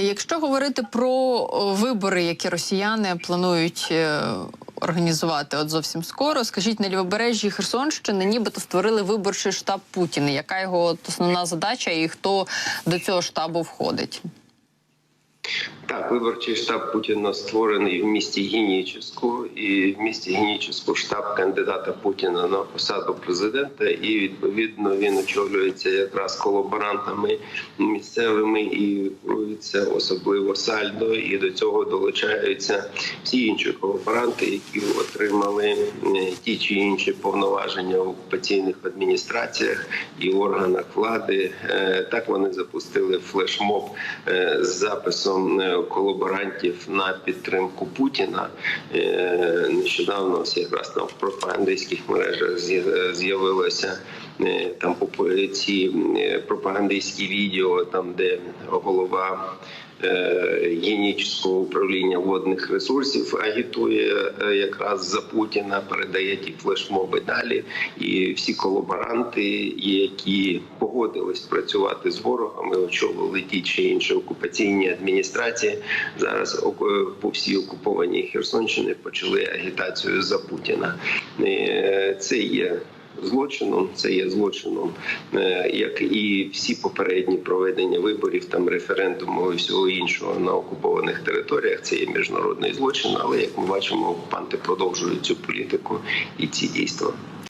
Якщо говорити про вибори, які росіяни планують е, організувати от зовсім скоро, скажіть на лівобережжі Херсонщини, нібито створили виборчий штаб Путіна. Яка його основна задача і хто до цього штабу входить? Так, виборчий штаб Путіна створений в місті Геніческу, і в місті Геніческу штаб кандидата Путіна на посаду президента. І відповідно він очолюється якраз колаборантами місцевими і це особливо сальдо. І до цього долучаються всі інші колаборанти, які отримали е, ті чи інші повноваження в окупаційних адміністраціях і органах влади. Е, Так вони запустили флешмоб е, з записом колаборантів на підтримку Путіна. Е, Нещодавно ось якраз там в пропагандистських мережах з'я- з'явилося е, там ці е, пропагандистські відео, там де голова. Е, Генічного управління водних ресурсів агітує е, якраз за Путіна, передає ті флешмоби далі. І всі колаборанти, які погодились працювати з ворогами, очолили ті чи інші окупаційні адміністрації. Зараз по всій окупованій Херсонщині почали агітацію за Путіна. Е, Це є злочином. Це є злочином, е, як і всі попередні проведення виборів, там референдуму і всього іншого на окупованих територіях. Це є міжнародний злочин. Але як ми бачимо, окупанти продовжують цю політику і ці дійства.